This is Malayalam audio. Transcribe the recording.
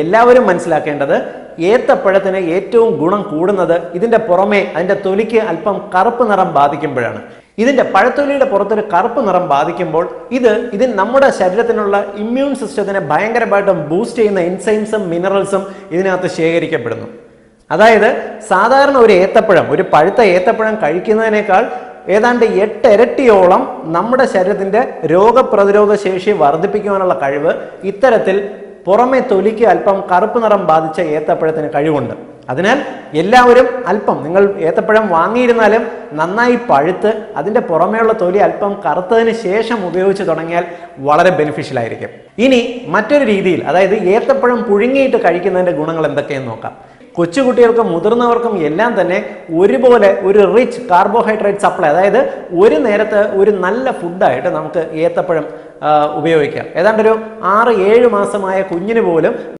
എല്ലാവരും മനസ്സിലാക്കേണ്ടത് ഏത്തപ്പഴത്തിന് ഏറ്റവും ഗുണം കൂടുന്നത് ഇതിന്റെ പുറമെ അതിന്റെ തൊലിക്ക് അല്പം കറുപ്പ് നിറം ബാധിക്കുമ്പോഴാണ്. ഇതിന്റെ പഴത്തൊലിയുടെ പുറത്തൊരു കറുപ്പ് നിറം ബാധിക്കുമ്പോൾ ഇത് ഇതിന് നമ്മുടെ ശരീരത്തിനുള്ള ഇമ്മ്യൂൺ സിസ്റ്റത്തിനെ ഭയങ്കരമായിട്ടും ബൂസ്റ്റ് ചെയ്യുന്ന എൻസൈംസും മിനറൽസും ഇതിനകത്ത് ശേഖരിക്കപ്പെടുന്നു. അതായത് സാധാരണ ഒരു ഏത്തപ്പഴം ഒരു പഴുത്ത ഏത്തപ്പഴം കഴിക്കുന്നതിനേക്കാൾ ഏതാണ്ട് എട്ട് ഇരട്ടിയോളം നമ്മുടെ ശരീരത്തിന്റെ രോഗപ്രതിരോധ ശേഷി വർദ്ധിപ്പിക്കുവാനുള്ള കഴിവ് ഇത്തരത്തിൽ പുറമെ തൊലിക്ക് അല്പം കറുപ്പ് നിറം ബാധിച്ച ഏത്തപ്പഴത്തിന് കഴിവുണ്ട്. അതിനാൽ എല്ലാവരും അല്പം നിങ്ങൾ ഏത്തപ്പഴം വാങ്ങിയിരുന്നാലും നന്നായി പഴുത്ത് അതിന്റെ പുറമേയുള്ള തൊലി അല്പം കറുത്തതിന് ശേഷം ഉപയോഗിച്ച് തുടങ്ങിയാൽ വളരെ ബെനിഫിഷ്യൽ ആയിരിക്കും. ഇനി മറ്റൊരു രീതിയിൽ അതായത് ഏത്തപ്പഴം പുഴുങ്ങിയിട്ട് കഴിക്കുന്നതിന്റെ ഗുണങ്ങൾ എന്തൊക്കെയെന്ന് നോക്കാം. കൊച്ചുകുട്ടികൾക്കും മുതിർന്നവർക്കും എല്ലാം തന്നെ ഒരുപോലെ ഒരു റിച്ച് കാർബോഹൈഡ്രേറ്റ് സപ്ലൈ അതായത് ഒരു നേരത്തെ ഒരു നല്ല ഫുഡായിട്ട് നമുക്ക് ഏത്തപ്പഴം ഉപയോഗിക്കാം. ഏതാണ്ട് ഒരു ആറ് ഏഴ് മാസമായ കുഞ്ഞിന് പോലും